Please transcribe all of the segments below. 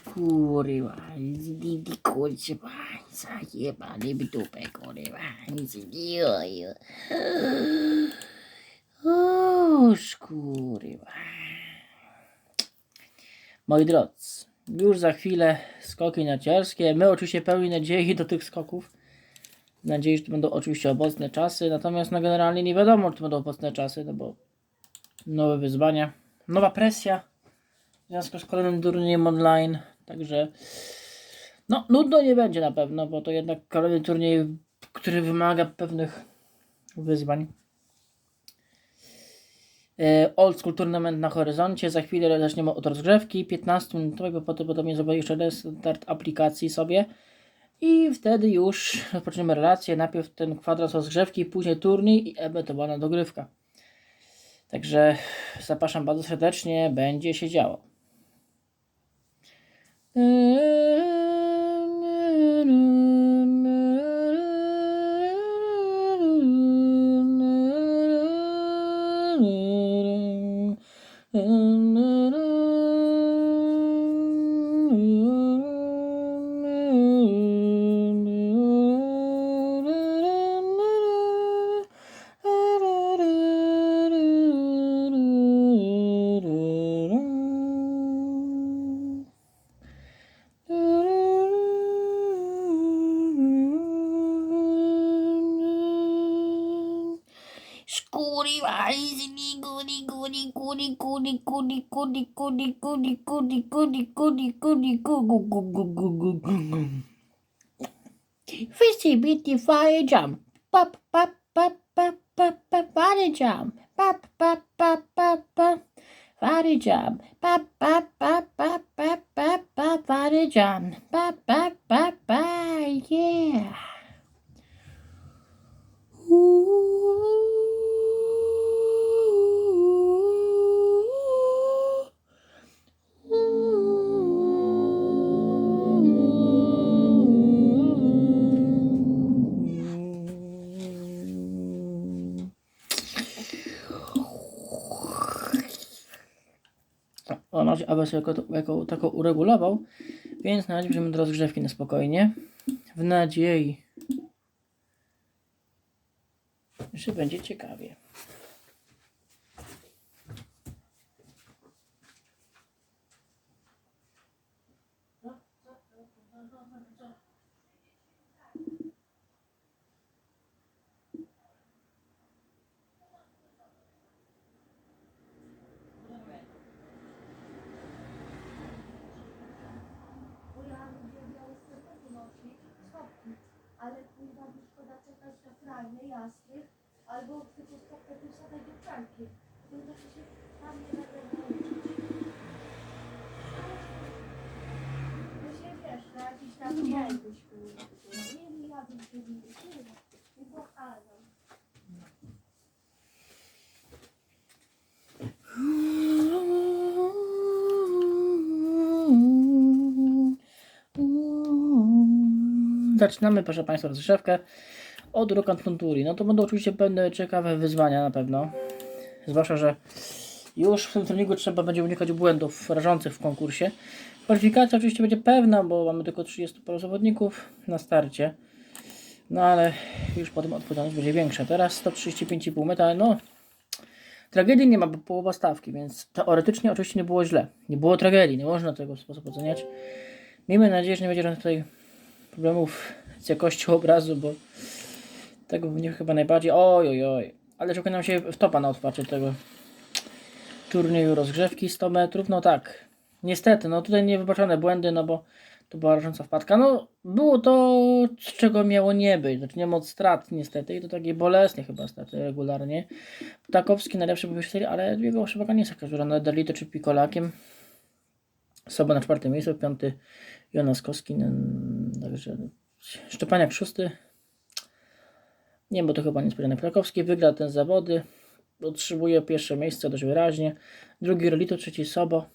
kurwa, di kurwa, zajebany w dupę, kurwa, jojo. O, kurwa. Moi drodzy, już za chwilę skoki narciarskie. My oczywiście pełni nadziei do tych skoków. Nadziei, że to będą oczywiście obecne czasy, natomiast no generalnie nie wiadomo, czy to będą obecne czasy, no bo nowe wyzwania, nowa presja w związku z kolejnym turniejem online, także no nudno nie będzie na pewno, bo to jednak kolejny turniej, który wymaga pewnych wyzwań. E, Old School Tournament na horyzoncie. Za chwilę zaczniemy od rozgrzewki 15-minutowego, potem podobnie zrobię jeszcze restart aplikacji sobie. I wtedy już rozpoczniemy relację. Najpierw ten kwadrans rozgrzewki, później turniej i ewentualna dogrywka. Także zapraszam bardzo serdecznie, będzie się działo. Mm-hmm. goody goody goody goody goo goo goo goo goo Fizzy bitty fire jump. Pop pop pop pop pop pop fire jump. Pop pop pop pop pop fire jump. Pop pop pop pop pop pop pop fire jump. Pop pop pop pop yeah. Ooh. On aby sobie jako, jako taką uregulował, więc na razie do rozgrzewki na spokojnie. W nadziei, że będzie ciekawie. bo ja lubię białe skarpety nosić, stopki, ale kurwa by szkoda czekać na frajne, jasnych, albo tylko skarpety wsadać do pralki. To znaczy się tam nie będę nauczyć. To się wiesz, na jakiś tam jajkuś kurwa. Nie, nie jadłem się nigdy, kurwa. Nie pokazam. Zaczynamy, proszę Państwa, rozgrzewkę od Rock Funturi. No to będą oczywiście pewne ciekawe wyzwania na pewno. Zwłaszcza, że już w tym treningu trzeba będzie unikać błędów rażących w konkursie. Kwalifikacja oczywiście będzie pewna, bo mamy tylko 30 paru zawodników na starcie. No ale już potem odpowiedzialność będzie większa. Teraz 135,5 metra, no tragedii nie ma, bo połowa stawki, więc teoretycznie oczywiście nie było źle. Nie było tragedii, nie można tego w sposób oceniać. Miejmy nadzieję, że nie będzie tutaj problemów z jakością obrazu, bo tego mnie chyba najbardziej. Oj, oj, oj. Ale czeka nam się wtopa na otwarcie tego turnieju rozgrzewki 100 metrów. No tak, niestety, no tutaj niewybaczone błędy, no bo to była rażąca wpadka. No było to, czego miało nie być. Zaczniemy od strat niestety i to takie bolesnie chyba niestety regularnie. Ptakowski najlepszy serii, ale jego szybaka nie jest jakaś duża. Nawet Delito czy Pikolakiem. Soba na czwartym miejscu, piąty Jonas Koski, także Szczepaniak szósty. Nie, bo to chyba niespodziany Krakowski. Wygra ten zawody. Otrzymuje pierwsze miejsce dość wyraźnie. Drugi Rolito, trzeci Sobo.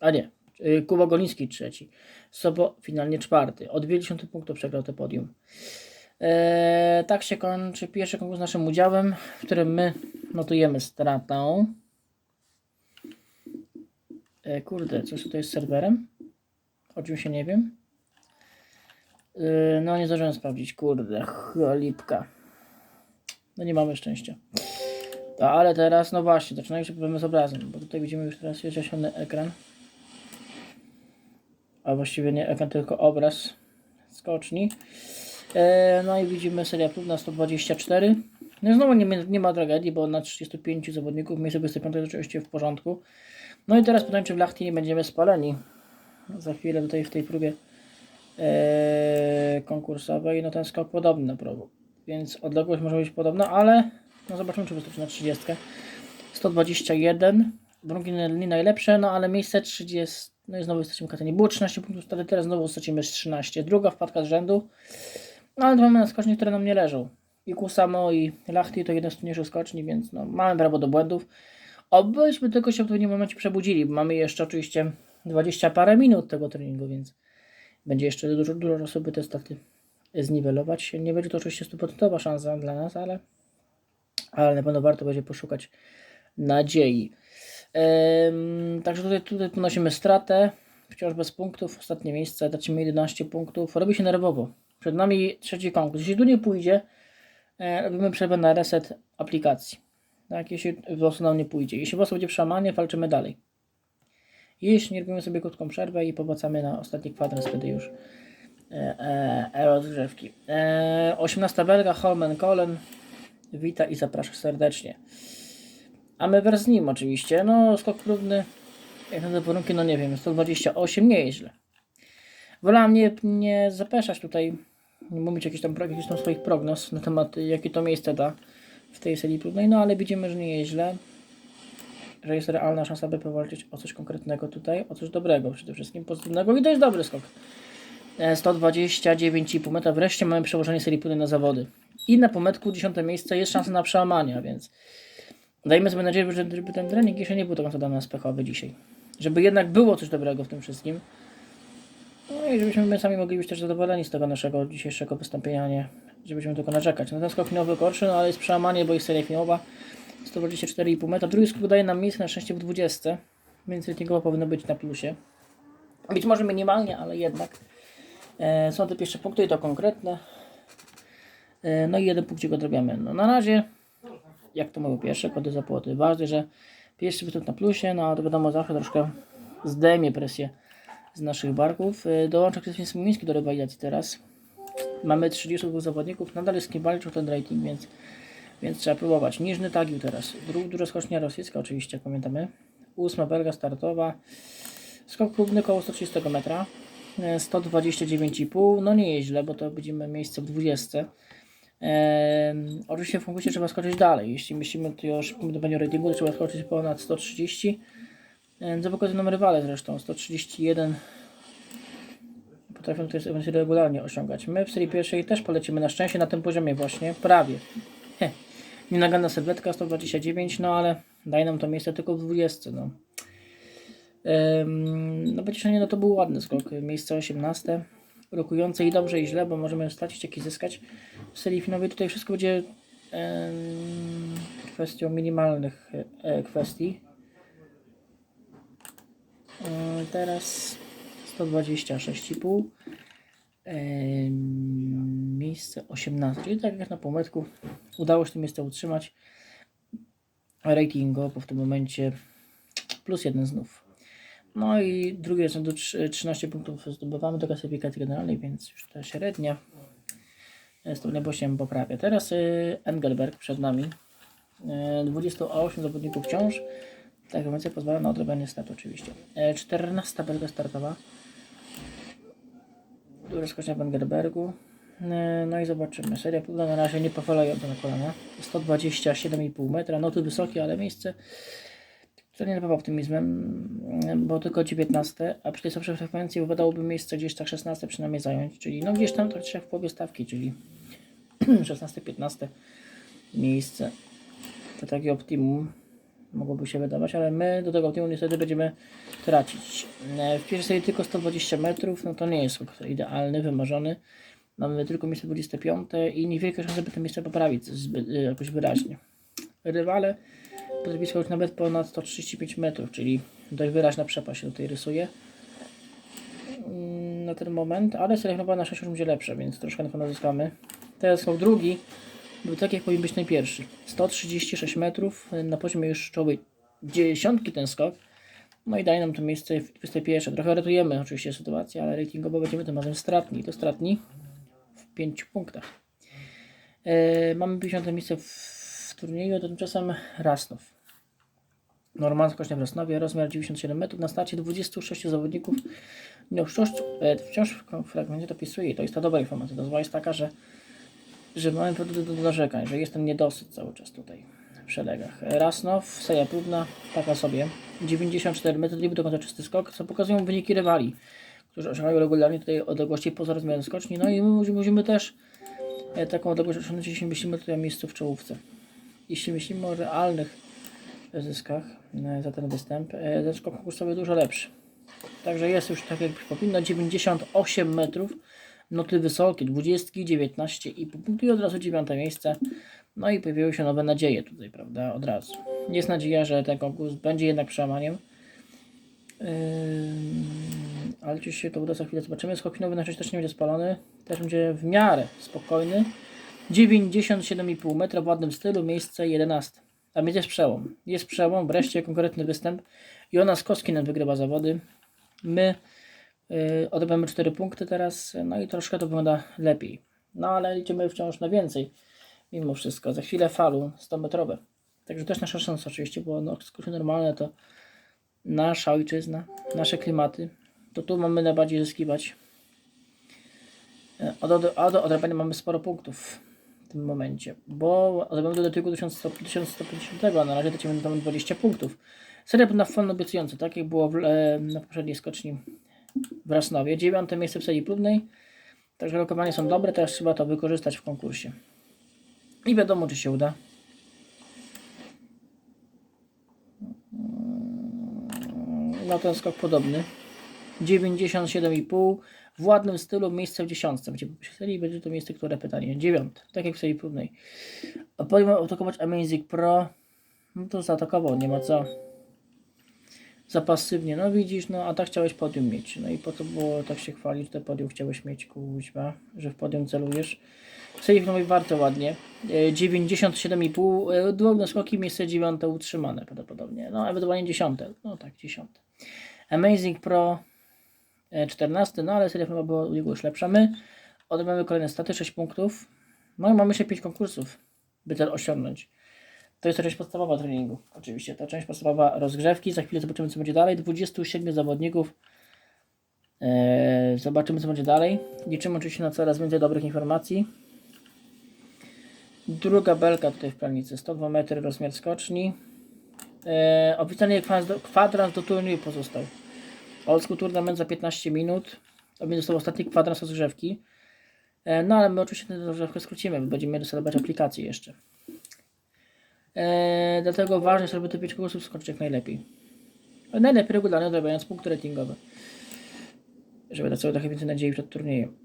A nie, y, Kuba Goliński trzeci. Sobo finalnie czwarty. O 20 punktów przegrał to podium. Eee, tak się kończy pierwszy konkurs naszym udziałem, w którym my notujemy stratę. E, kurde, coś tutaj z serwerem? Oczywiście nie wiem. Yy, no nie zdążyłem sprawdzić, kurde, cholipka. No nie mamy szczęścia. No, ale teraz, no właśnie, zaczynają się problemy z obrazem, bo tutaj widzimy już teraz zasiony ekran. A właściwie nie ekran, tylko obraz skoczni. E, no i widzimy seria prób na 124. No i znowu nie, nie ma tragedii, bo na 35 zawodników miejsce 25 jest oczywiście w porządku. No i teraz pytanie, czy w Lachti nie będziemy spaleni. Za chwilę tutaj w tej próbie konkursowej, no ten skok podobny na progu. Więc odległość może być podobna, ale no zobaczymy, czy wystarczy na 30. 121. Warunki nie najlepsze, no ale miejsce 30. No i znowu katę. Nie było 13 punktów, wtedy teraz znowu stracimy z 13. Druga wpadka z rzędu. No ale dwa mamy na skoczni, które nam nie leżą. I Kusamo i Lachti to jeden z trudniejszych skoczni, więc no, mamy prawo do błędów. Obyśmy tylko się w pewnym momencie przebudzili, bo mamy jeszcze oczywiście 20 parę minut tego treningu, więc będzie jeszcze dużo, dużo czasu, by te staty zniwelować. Nie będzie to oczywiście 100% szansa dla nas, ale, ale na pewno warto będzie poszukać nadziei. Ehm, także tutaj, tutaj ponosimy stratę, wciąż bez punktów, ostatnie miejsce, tracimy 11 punktów, robi się nerwowo. Przed nami trzeci konkurs. Jeśli tu nie pójdzie, e, robimy przerwę na reset aplikacji. Tak, jeśli prostu nam nie pójdzie. Jeśli prostu będzie przełamanie, walczymy dalej. Jeśli nie robimy sobie krótką przerwę i powracamy na ostatni kwadrans, wtedy już e, e, rozgrzewki. E, 18 belga, Holmen Kolen. Wita i zaprasza serdecznie. A my wraz z nim oczywiście. No, skok próbny. Jak na te warunki, no nie wiem, 128, nie jest źle. Wolałem nie, nie zapeszać tutaj, mówić jakichś tam, jakichś tam swoich prognoz na temat, jakie to miejsce da w tej serii próbnej, no ale widzimy, że nie jest źle. Że jest realna szansa, by powalczyć o coś konkretnego tutaj, o coś dobrego przede wszystkim, pozytywnego i to jest dobry skok. E, 129,5 metra. Wreszcie mamy przełożenie serii próbnej na zawody. I na pometku 10 miejsce jest szansa na przełamanie, więc dajmy sobie nadzieję, że- żeby ten trening jeszcze nie był do końca dla nas pechowy dzisiaj. Żeby jednak było coś dobrego w tym wszystkim. No i żebyśmy my sami mogli być też zadowoleni z tego naszego dzisiejszego wystąpienia, nie żebyśmy tylko narzekać. No ten skok finałowy gorszy, no ale jest przełamanie, bo jest seria finałowa. 124,5 metra. Drugi skok daje nam miejsce na szczęście w 20, więc ratingowo powinno być na plusie. Być może minimalnie, ale jednak. E, są te pierwsze punkty i to konkretne. E, no i jeden punkcik odrobiamy. No na razie, jak to mówią pierwsze, kody zapłaty. Ważne, że pierwszy występ na plusie, no to wiadomo zawsze troszkę zdejmie presję z naszych barków. E, Dołącza Krzysztof Smomiński do rywalizacji teraz. Mamy 32 zawodników, nadal jest kim walczył ten rating, więc, więc trzeba próbować. Niżny Tagił teraz, duża skocznia rosyjska oczywiście, jak pamiętamy. Ósma belga startowa, skok próbny koło 130 metra, E, 129,5, no nie jest bo to będziemy miejsce w 20. Ehm, oczywiście w konkursie trzeba skoczyć dalej. Jeśli myślimy tu już o zdobywaniu ratingu, to trzeba skoczyć ponad 130. Ehm, co pokazują nam rywale zresztą. 131 potrafią to jest regularnie osiągać. My w serii pierwszej też polecimy na szczęście na tym poziomie właśnie, prawie. Heh. Nienaganna sylwetka 129, no ale daje nam to miejsce tylko w 20. No. Ym, no pocieszenie, no to był ładny skok. Miejsce 18. Rokujące i dobrze i źle, bo możemy stracić jak i zyskać. W serii finałowej tutaj wszystko będzie em, kwestią minimalnych e, kwestii. E, teraz 126,5. Em, Miejsce 18, czyli tak jak na półmetku udało się to miejsce utrzymać. Ratingowo w tym momencie plus jeden znów. No i drugie trz- 13 punktów zdobywamy do klasyfikacji generalnej, więc już ta średnia stopnia się poprawia. Teraz y, Engelberg przed nami. Y, 28 zawodników wciąż. Tak więc pozwala na odrobienie statu oczywiście. E, 14 belga startowa. Duża skocznia w Engelbergu. E, No i zobaczymy. Seria próbna na razie nie powalająca na kolana. 127,5 metra. No tu wysokie, ale miejsce co nie napawa optymizmem, bo tylko 19, a przy tej słabszej frekwencji wypadałoby miejsce gdzieś tak 16 przynajmniej zająć, czyli no gdzieś tam tak w połowie stawki, czyli 16-15 miejsce. To takie optimum mogłoby się wydawać, ale my do tego optimum niestety będziemy tracić. E, W pierwszej serii tylko 120 metrów, no to nie jest idealny, wymarzony. Mamy tylko miejsce 25 i niewielkie szanse, by to miejsce poprawić zbyt, e, jakoś wyraźnie. Rywale potrafi skoczyć nawet ponad 135 metrów, czyli dość wyraźna przepaść się tutaj rysuje. mm, na ten moment, ale selekcjonowana na 6 będzie lepsze, więc troszkę na pewno zyskamy. Teraz skok drugi, był tak jak powinien być najpierwszy. 136 metrów, y, na poziomie już czołowej dziesiątki ten skok. No i daje nam to miejsce w 21. Trochę ratujemy oczywiście sytuację, ale ratingowo będziemy tym razem stratni. To stratni 5 punktach. E, mamy 50 miejsce w, w turnieju, tymczasem Rasnów. Normalna skocznia w Rasnowie, rozmiar 97 metrów, na starcie 26 zawodników. No, wciąż, e, wciąż w fragmencie dopisuje i to jest ta dobra informacja. To zła jest taka, że, że mamy do, do narzekań, że jest ten niedosyt cały czas tutaj w szeregach. Rasnow, seria próbna, taka sobie. 94 metry, do końca czysty skok, co pokazują wyniki rywali, którzy osiągają regularnie tutaj odległości poza rozmiarem skoczni. No i my musimy, też e, taką odległość osiągnąć, jeśli myślimy tutaj o miejscu w czołówce. Jeśli myślimy o realnych zyskach e, za ten występ, e, ten skok konkursowy dużo lepszy. Także jest już tak jak powinno, 98 metrów, noty wysokie, 20, 19 i punktu i od razu dziewiąte miejsce. No i pojawiły się nowe nadzieje tutaj, prawda, od razu. Jest nadzieja, że ten konkurs będzie jednak przełamaniem. Yy, ale czy się to uda za chwilę zobaczymy. Skok na szczęście też nie będzie spalony. Też będzie w miarę spokojny. 97,5 metra w ładnym stylu, miejsce 11. A więc jest przełom. Jest przełom, wreszcie konkretny występ. Jonas Koski nam wygrywa zawody. My yy, odebramy 4 punkty teraz, no i troszkę to wygląda lepiej. No ale liczymy wciąż na więcej. Mimo wszystko. Za chwilę falu 100 metrowe. Także też nasza szansa oczywiście, bo no, skoki normalne to nasza ojczyzna, nasze klimaty. To tu mamy najbardziej zyskiwać. E, Od, od, od odebrania mamy sporo punktów w tym momencie, bo odebramy do tyłu 1100 1150, a na razie lecimy tam 20 punktów. Seria na fon obiecująca, tak jak było w, e, na poprzedniej skoczni w Rasnowie. Dziewiąte miejsce w serii próbnej. Także lokowania są dobre, teraz trzeba to wykorzystać w konkursie. I wiadomo, czy się uda. No ten skok podobny. 97,5 w ładnym stylu, miejsce w dziesiątce. Będzie serii będzie to miejsce, które pytanie. Dziewiąte, tak jak w serii próbnej. A potem atakować Amazing Pro. No to zaatakował, nie ma co. Za pasywnie, no widzisz, no a tak chciałeś podium mieć. No i po to było tak się chwalić, że podium chciałeś mieć, kuźma, że w podium celujesz. Serii próbnej warto ładnie. E, 97,5, e, długie skoki, miejsce dziewiąte utrzymane prawdopodobnie. No ewentualnie dziesiąte, no tak, dziesiąte. Amazing Pro e, 14, no ale seria chyba była u niego już lepsza. My odebramy kolejne staty, 6 punktów. No i mamy jeszcze 5 konkursów, by cel osiągnąć. To jest część podstawowa treningu. Oczywiście, ta część podstawowa rozgrzewki. Za chwilę zobaczymy, co będzie dalej. 27 zawodników. Eee, zobaczymy, co będzie dalej. Liczymy oczywiście na coraz więcej dobrych informacji. Druga belka tutaj w planicy. 102 metry rozmiar skoczni. Eee, oficjalnie kwadrans do, kwadrans do turnieju pozostał. Old School Tournament za 15 minut. To będzie ostatni kwadrans rozgrzewki. Eee, no ale my oczywiście tę rozgrzewkę skrócimy, bo będziemy dostawać aplikacje jeszcze. Eee, dlatego ważne jest, żeby te 5 konkursów skończyć jak najlepiej. Najlepiej regularnie odrabiając punkty ratingowe. Żeby dać sobie trochę więcej nadziei przed turniejem.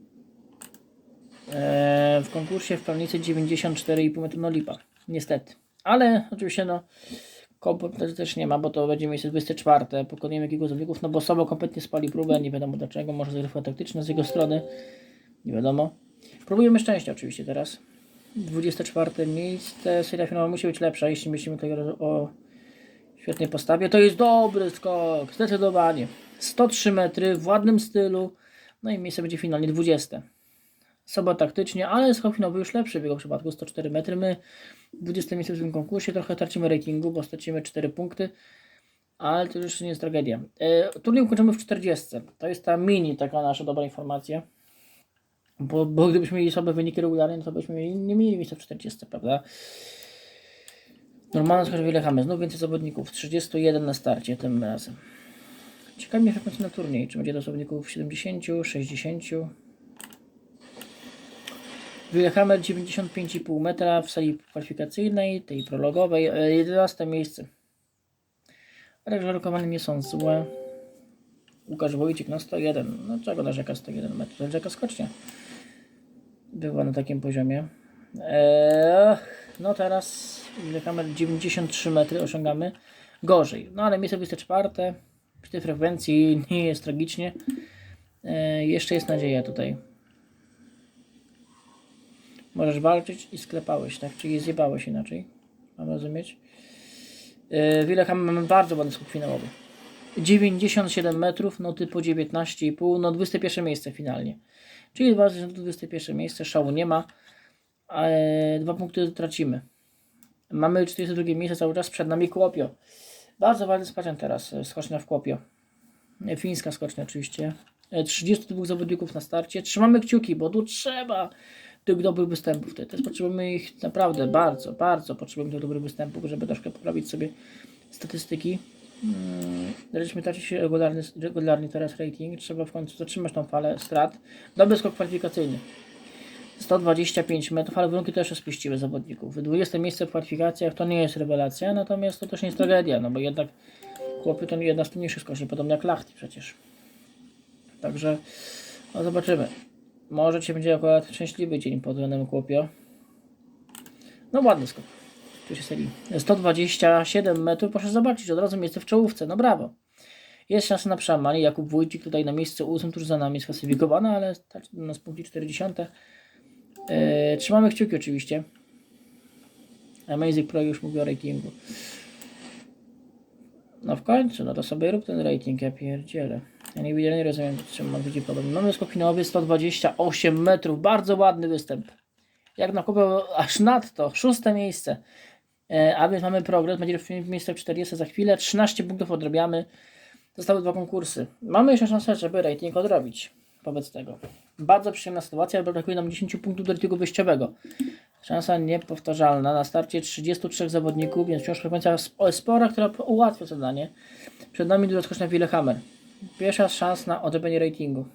Eee, w konkursie w planicy 94,5 metry no lipa. Niestety. Ale oczywiście no kompetencji też nie ma, bo to będzie miejsce 24. Pokonujemy jakiegoś zawodników, no bo Sobo kompletnie spali próbę, nie wiadomo dlaczego, może zagrywka taktyczna z jego strony. Nie wiadomo. Próbujemy szczęścia oczywiście teraz. 24 miejsce. Seria finałowa musi być lepsza, jeśli myślimy tutaj o świetnej postawie. To jest dobry skok, zdecydowanie. 103 metry w ładnym stylu. No i miejsce będzie finalnie 20. Soba taktycznie, ale skok finałowy już lepszy w jego przypadku 104 metry. My 20 miejsce w tym konkursie, trochę tracimy ratingu, bo stracimy 4 punkty. Ale to już nie jest tragedia. E, turniej kończymy w 40. To jest ta mini, taka nasza dobra informacja. Bo, bo gdybyśmy mieli słabe wyniki regularnie, no to byśmy mieli, nie mieli miejsca w 40, prawda? Normalna skoro wylechamy. Znów więcej zawodników. 31 na starcie tym razem. Ciekawi mnie frekwencja na turniej. Czy będzie to zawodników 70, 60? Wylechamy 95,5 metra w sali kwalifikacyjnej, tej prologowej. e, 11 miejsce. Także rokowane nie są złe. Łukasz Wojcik na 101. No czego narzeka 101 metrów? Narzeka skocznie. Była na takim poziomie. Eee, no teraz kamer 93 metry osiągamy. Gorzej. No ale miejsce 24 przy tej frekwencji nie jest tragicznie. E, jeszcze jest nadzieja tutaj. Możesz walczyć i sklepałeś, tak? Czyli zjebałeś inaczej. Mam rozumieć? Yy, Willeham mamy bardzo ładny skok finałowy. 97 metrów, no typu 19,5, no 21 miejsce finalnie. Czyli 21 miejsce, szału nie ma. E, dwa punkty tracimy. Mamy 42 miejsce cały czas, przed nami Kłopio. Bardzo ważny skocznia teraz, e, skocznia w Kłopio. E, Fińska skocznia oczywiście. E, 32 zawodników na starcie. Trzymamy kciuki, bo tu trzeba tych dobrych występów. Te- Teraz potrzebujemy ich naprawdę bardzo, bardzo potrzebujemy tych dobrych występów, żeby troszkę poprawić sobie statystyki. Mm, Zaczęliśmy tracić regularny, regularnie teraz rating. Trzeba w końcu zatrzymać tą falę strat. Dobry skok kwalifikacyjny. 125 metrów, ale warunki też spuściły zawodników. 20 miejsce w kwalifikacjach to nie jest rewelacja, natomiast to też nie jest tragedia, no bo jednak chłopy to jedna z trudniejszych skoczni, podobnie jak Lachti przecież. Także no zobaczymy. Może dzisiaj będzie akurat szczęśliwy dzień pod względem Kłopio. No ładny skok. Tu się serii. 127 metrów, proszę zobaczyć, od razu miejsce w czołówce, no brawo. Jest szansa na przełamanie. Jakub Wójcik tutaj na miejscu 8, tuż za nami sklasyfikowany, ale tak na punkcie 40. Eee, trzymamy kciuki oczywiście. Amazing Pro już mówi o ratingu. No w końcu, no to sobie rób ten rating, ja pierdzielę. Ja nie widzę, nie rozumiem, czym mam ludzi podobny. Mamy skok finałowy 128 metrów, bardzo ładny występ. Jak na kupę aż nadto, szóste miejsce. E, a więc mamy progres, będzie w miejsce w 40 za chwilę, 13 punktów odrobiamy. Zostały dwa konkursy. Mamy jeszcze szansę, żeby rating odrobić wobec tego. Bardzo przyjemna sytuacja, bo brakuje nam 10 punktów do ratingu wyjściowego. Szansa niepowtarzalna. Na starcie 33 zawodników, więc wciąż frekwencja sp- spora, która ułatwia zadanie. Przed nami duża skocznia Willehammer. Pierwsza szans na odrobienie ratingu.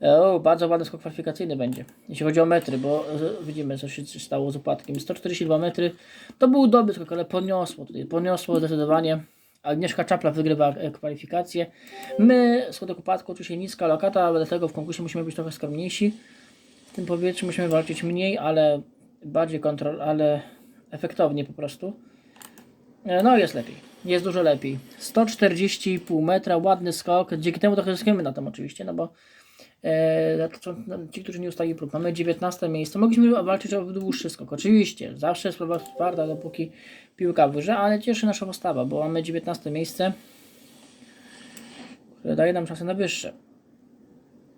O, bardzo ładny skok kwalifikacyjny będzie. Jeśli chodzi o metry, bo e, widzimy co się stało z upadkiem. 142 metry to był dobry skok, ale poniosło tutaj. Poniosło zdecydowanie. Agnieszka Czapla wygrywa e, kwalifikację. My, skutek upadku, oczywiście niska lokata, dlatego w konkursie musimy być trochę skromniejsi. W tym powietrzu musimy walczyć mniej, ale bardziej kontrol, ale efektownie po prostu. E, No jest lepiej. Jest dużo lepiej. 140,5 metra, ładny skok. Dzięki temu trochę zyskujemy na tym oczywiście, no bo e, ci, którzy nie ustali prób. Mamy 19 miejsce. Mogliśmy walczyć o dłuższy skok. Oczywiście, zawsze jest sprawa twarda, dopóki piłka wyżej, ale cieszy nasza postawa, bo mamy 19 miejsce, które daje nam szansę na wyższe.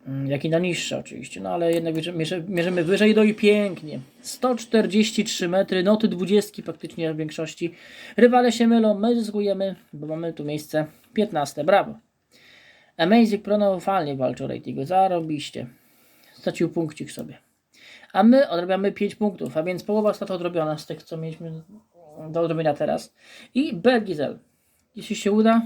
Mm, Jak i na niższe oczywiście, no ale jednak mierzy- mierzy- mierzymy wyżej, no i pięknie. 143 metry, noty 20 praktycznie w większości. Rywale się mylą, my zyskujemy, bo mamy tu miejsce 15, brawo. Amazing Pro no, falnie walczy o ratingu, zarobiście. Stracił punkcik sobie. A my odrabiamy 5 punktów, a więc połowa strat odrobiona z tych, co mieliśmy do odrobienia teraz. I Bergizel. Jeśli się uda,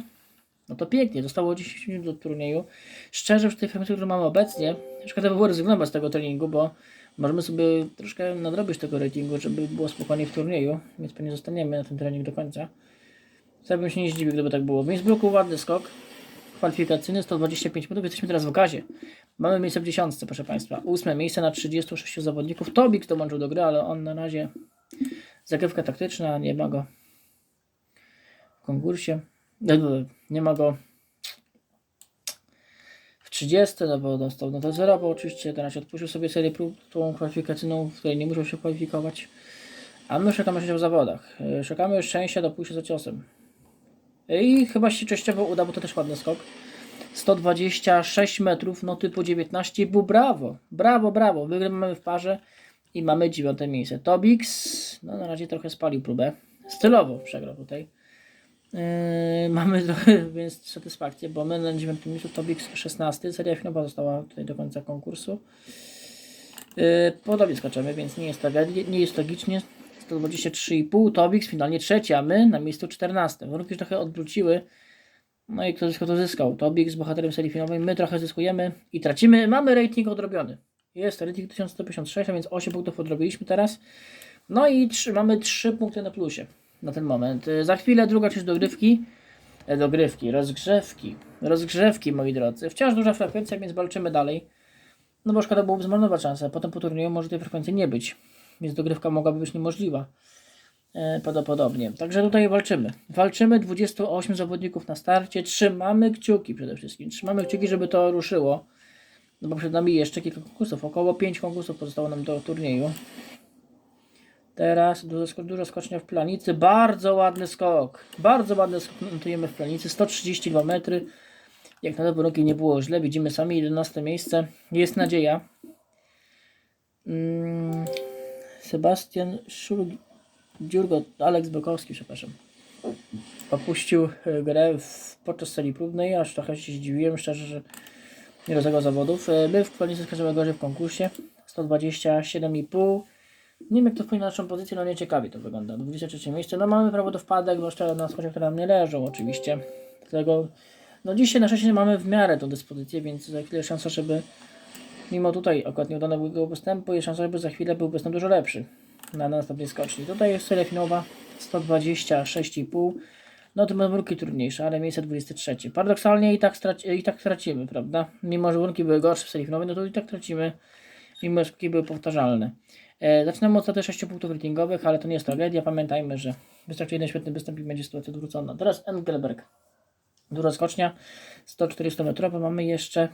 no to pięknie. Zostało 10 minut do turnieju. Szczerze, w tej frekwencji, którą mamy obecnie, szkoda by było rezygnować z tego treningu, bo możemy sobie troszkę nadrobić tego ratingu, żeby było spokojnie w turnieju, więc pewnie zostaniemy na ten trening do końca. Ja bym się nie zdziwił, gdyby tak było. Więc bloku ładny skok. Kwalifikacyjny 125 minut. Jesteśmy teraz w gazie. Mamy miejsce w dziesiątce, proszę Państwa. Ósme miejsce na 36 zawodników. Tobik dołączył do gry, ale on na razie zagrywka taktyczna, nie ma go w konkursie. Nie, Nie ma go w 30, no bo dostał no to zero, bo oczywiście teraz odpuścił sobie serię prób tą kwalifikacyjną, w której nie musiał się kwalifikować. A my szukamy szczęścia w zawodach. Yy, Szukamy szczęścia do pójścia za ciosem. I chyba się częściowo uda, bo to też ładny skok. 126 metrów, no typu 19, był brawo, brawo, brawo. Wygrywamy w parze i mamy dziewiąte miejsce. Tobix, no na razie trochę spalił próbę. Stylowo przegrał tutaj. Yy, mamy trochę, więc satysfakcję, bo my na dziewiątym miejscu, Tobix 16, seria finałowa została tutaj do końca konkursu. Yy, podobnie skaczemy, więc nie jest, tragedia, nie jest tragicznie. 123,5, Tobix finalnie trzeci, a my na miejscu 14. Warunki się trochę odwróciły. No i kto zyskał, to zyskał. Tobik z bohaterem serii finałowej. My trochę zyskujemy i tracimy. Mamy rating odrobiony. Jest rating 1156, a więc 8 punktów odrobiliśmy teraz. No i trzy, mamy 3 punkty na plusie na ten moment. Y, Za chwilę druga część dogrywki. E, Dogrywki, rozgrzewki. Rozgrzewki, moi drodzy. Wciąż duża frekwencja, więc walczymy dalej. No bo szkoda byłoby zmarnować szansę. Potem po turnieju może tej frekwencji nie być. Więc dogrywka mogłaby być niemożliwa. E, Prawdopodobnie. Także tutaj walczymy. Walczymy 28 zawodników na starcie. Trzymamy kciuki przede wszystkim. Trzymamy kciuki, żeby to ruszyło. No bo przed nami jeszcze kilka konkursów. Około 5 konkursów pozostało nam do turnieju. Teraz dużo, dużo skocznia w planicy. Bardzo ładny skok. Bardzo ładny skok notujemy w planicy. 132 metry. Jak na warunki nie było źle. Widzimy sami 11 miejsce. Jest nadzieja. Mm, Sebastian. Dziurgo, Aleks Bokowski, przepraszam. Opuścił e, grę w, podczas sali próbnej, aż trochę się zdziwiłem, szczerze, że nie rozegrał zawodów. E, My w planicy skończymy gorzej w konkursie. 127,5. Nie wiem jak to wpłynie na naszą pozycję, no nie ciekawie to wygląda. 23 miejsce. No mamy prawo do wpadek, szczerze na skocie, które nam nie leżą oczywiście. Dlatego, no dzisiaj na szczęście mamy w miarę tą dyspozycję, więc za chwilę szansa, żeby mimo tutaj akurat nieudanego występu, jest szansa, żeby za chwilę był występ dużo lepszy na następnej skoczni. Tutaj jest seria finałowa 126,5. No to będą warunki trudniejsze, ale miejsce 23. Paradoksalnie i tak, straci, i tak tracimy, prawda? Mimo, że warunki były gorsze w serii finałowej, no to i tak tracimy, mimo że były powtarzalne. Zaczynamy od straty 6 punktów ratingowych, ale to nie jest tragedia. Pamiętajmy, że wystarczy jeden świetny występ i będzie sytuacja odwrócona. Teraz Engelberg. Duża skocznia, 140 metrowa. Mamy jeszcze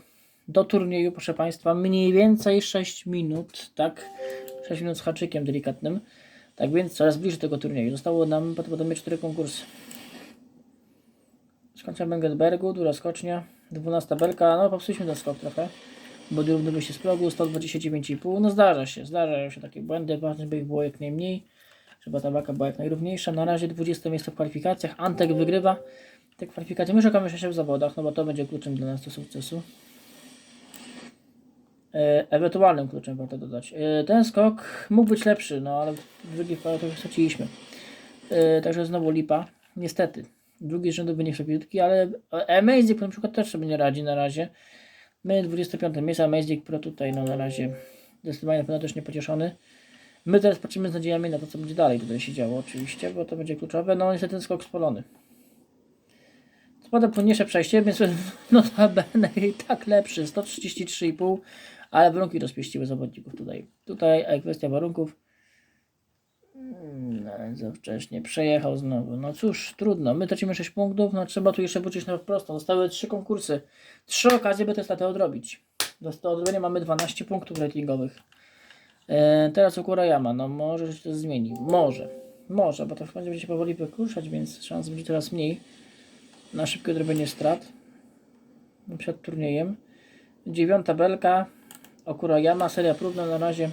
do turnieju, proszę Państwa, mniej więcej 6 minut, tak? 6 minut z haczykiem delikatnym. Tak więc coraz bliżej tego turnieju. Zostało nam prawdopodobnie 4 konkursy. Skocznia Engelbergu, duża skocznia, 12 belka, no popsuliśmy ten skok trochę, bo równy wyjście z progu, 129,5, no zdarza się, zdarzają się takie błędy, ważne by ich było jak najmniej, żeby ta walka była jak najrówniejsza. Na razie 20 miejsce w kwalifikacjach, Antek wygrywa te kwalifikacje, my szukamy się w zawodach, no bo to będzie kluczem dla nas do sukcesu. E, ewentualnym kluczem warto dodać. E, ten skok mógł być lepszy, no ale w drugich kwalifikacjach straciliśmy. E, także znowu lipa, niestety. Drugi rzędu wynik szybciutki, ale Amazing na przykład też sobie nie radzi na razie. My 25 miejsce, Amazing Pro tutaj no na razie zdecydowanie na pewno też nie pocieszony. My teraz patrzymy z nadziejami na to, co będzie dalej tutaj się działo oczywiście, bo to będzie kluczowe. No niestety ten skok spolony. Spada płynniejsze przejście, więc notabene i tak lepszy, 133,5, ale warunki rozpieściły zawodników tutaj. Tutaj kwestia warunków. No, za wcześnie. Przejechał znowu. No cóż, trudno. My tracimy 6 punktów, no trzeba tu jeszcze wrócić na prostą. Zostały 3 konkursy. Trzy okazje, by te straty odrobić. Do, odrobienia mamy 12 punktów ratingowych. E, teraz Ukurayama. No może się to zmieni. Może. Może, bo to chyba będzie się powoli wykuszać, więc szans będzie coraz mniej na szybkie odrobienie strat przed turniejem. Dziewiąta belka. Okurayama. Seria próbna na razie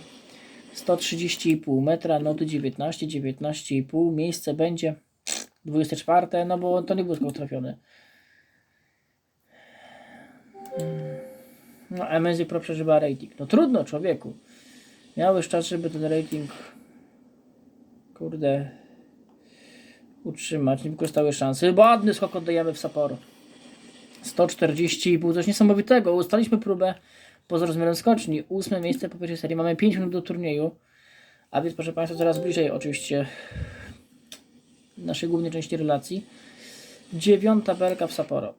130,5 metra, noty 19, 19,5, miejsce będzie 24, no bo to nie był trafiony. No, MSI Pro przeżywa rating. No trudno człowieku. Miałeś czas, żeby ten rating kurde utrzymać, nie wykorzystały szansy. Ładny skok oddajemy w Sapporo. 140,5, coś niesamowitego. Ustaliśmy próbę poza rozmiarem skoczni. Ósme miejsce po pierwszej serii. Mamy 5 minut do turnieju. A więc proszę Państwa, coraz bliżej oczywiście naszej głównej części relacji. Dziewiąta belka w Sapporo.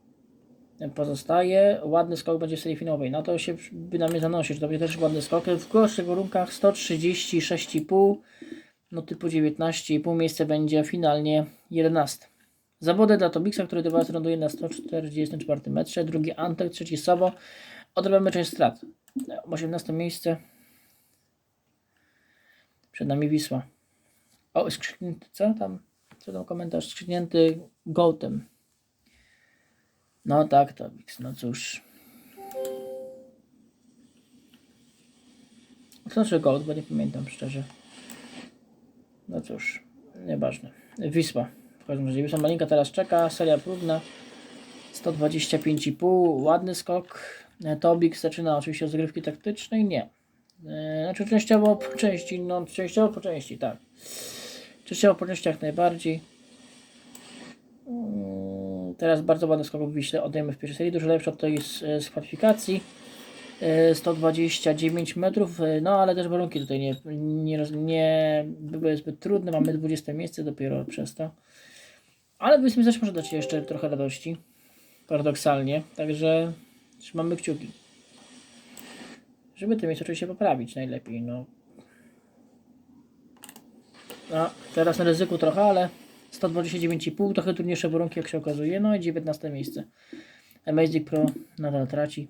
Pozostaje. Ładny skok będzie w serii finałowej. Na to się bynajmniej zanosi, że to będzie też ładny skok. W gorszych warunkach 136,5 no typu 19,5 miejsce będzie finalnie 11. Zawody dla Tobiksa, który do Was ląduje na 144 metrze. Drugi Antek, trzeci Sobo. Odrobiamy część strat. 18 miejsce. Przed nami Wisła. O, skrzyknięty, co tam? Co tam komentarz? Skrzyknięty Gołtem. No tak, Tobiks, no cóż. Znaczy Gold, bo nie pamiętam szczerze. No cóż, nieważne. Wisła. W każdym razie Wisła Malinka teraz czeka. Seria próbna. 125,5. Ładny skok. E, Tobik zaczyna oczywiście od zagrywki taktycznej. Nie. E, Znaczy częściowo po części. No częściowo po części, tak. Częściowo po części jak najbardziej. Mm, Teraz bardzo ładny skok w Wiśle oddajemy w pierwszej serii. Dużo lepszy od tej z, z kwalifikacji. E, 129 metrów, e, no ale też warunki tutaj nie, nie, nie były zbyt trudne. Mamy 20 miejsce dopiero przez to. Ale powiedzmy też może dać jeszcze trochę radości. Paradoksalnie. Także trzymamy kciuki. Żeby te miejsce oczywiście poprawić najlepiej. No. A teraz na ryzyku trochę, ale 129,5, trochę trudniejsze warunki jak się okazuje. No i 19 miejsce. Amazing Pro nadal traci.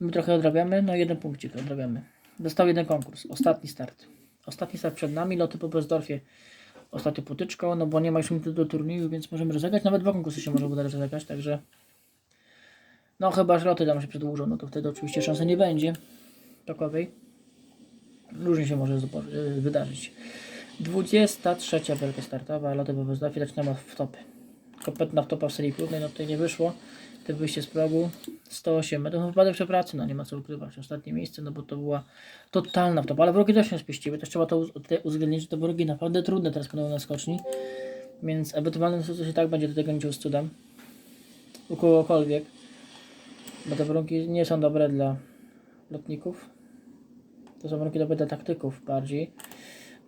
My trochę odrabiamy, no jeden punkcik odrabiamy. Dostał jeden konkurs, ostatni start. Ostatni start przed nami, loty po Bezdorfie. Ostatnio potyczką, no bo nie ma już limitu do turnieju, więc możemy rozegrać. Nawet dwa konkursy się może uda rozegrać, także... No chyba, że loty tam się przedłużą, no to wtedy oczywiście szansy nie będzie takowej. Różnie się może y, wydarzyć. 23 belka startowa, loty po Bezdorfie, zaczynamy w topy. Kompletna wtopa w serii próbnej, no tutaj nie wyszło. Te wyjście z progu 108 metrów, no wypadek przy pracy, no nie ma co ukrywać. Ostatnie miejsce, no bo to była totalna wtopa, ale wrogi też się spieściły, też trzeba to uwzględnić, że te wrogi naprawdę trudne teraz będą na skoczni. Więc ewentualnie coś i tak będzie do tego niczym cudem. U kogokolwiek. Bo te warunki nie są dobre dla lotników. To są warunki dobre dla taktyków bardziej.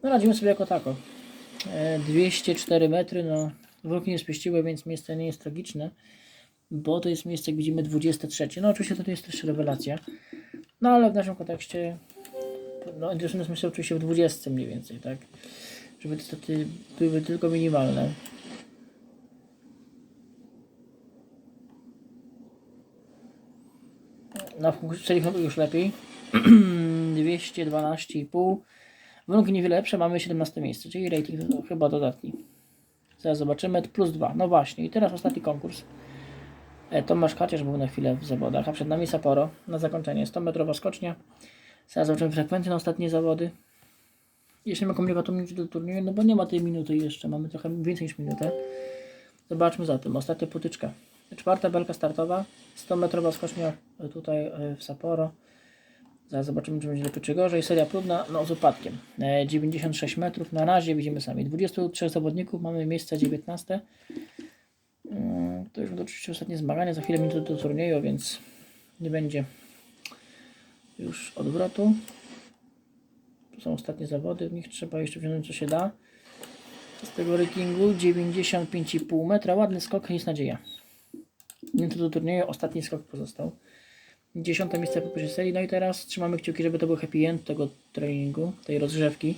No radzimy sobie jako tako. E, 204 metry, no warunki nie spieściły, więc miejsce nie jest tragiczne. Bo to jest miejsce, jak widzimy, 23. No oczywiście to jest też rewelacja. No ale w naszym kontekście no interesuje nas myślę oczywiście w 20 mniej więcej, tak? Żeby te staty były tylko minimalne. Na strzeliwniku już lepiej. 212,5. Warunki niewiele lepsze, mamy 17 miejsce, czyli rating no, chyba dodatni. Zaraz zobaczymy, plus 2. No właśnie, i teraz ostatni konkurs. E, Tomasz Kacierz był na chwilę w zawodach, a przed nami Sapporo na zakończenie. 100 metrowa skocznia. Zaraz zobaczymy frekwencję na ostatnie zawody. Jeszcze mamy komunikator minuty do turnieju, no bo nie ma tej minuty jeszcze, mamy trochę więcej niż minutę. Zobaczmy zatem, ostatnia potyczka. Czwarta belka startowa, 100 metrowa skocznia e, tutaj e, w Sapporo. Zaraz zobaczymy, czy będzie lepiej czy gorzej. Seria próbna, no z upadkiem. E, 96 metrów, na razie widzimy sami. 23 zawodników, mamy miejsce 19. Mm, To już będą oczywiście ostatnie zmagania, za chwilę minuty do turnieju, więc nie będzie już odwrotu. Tu są ostatnie zawody, w nich trzeba jeszcze wziąć co się da. Z tego rankingu 95,5 metra, ładny skok, nic nadzieja. Minuty do turnieju, ostatni skok pozostał. Dziesiąte miejsce po pierwszej serii, no i teraz trzymamy kciuki, żeby to był happy end tego treningu, tej rozgrzewki.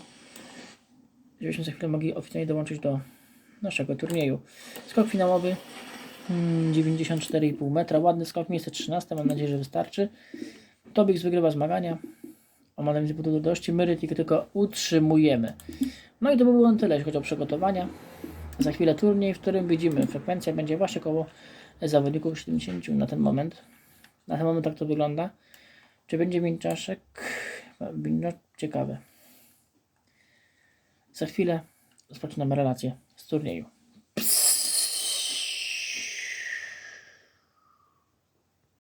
Żebyśmy za chwilę mogli oficjalnie dołączyć do naszego turnieju. Skok finałowy mm, 94,5 metra, ładny skok, miejsce 13, mam nadzieję, że wystarczy. Tobix wygrywa zmagania. Omawiamy z do dości, my Rytik tylko utrzymujemy. No i to by było na tyle, jeśli chodzi o przygotowania. Za chwilę turniej, w którym widzimy, frekwencja będzie właśnie około zawodników 70 na ten moment. Na ten moment tak to wygląda. Czy będzie mieć czaszek? No, ciekawe. Za chwilę rozpoczynamy relację z turnieju.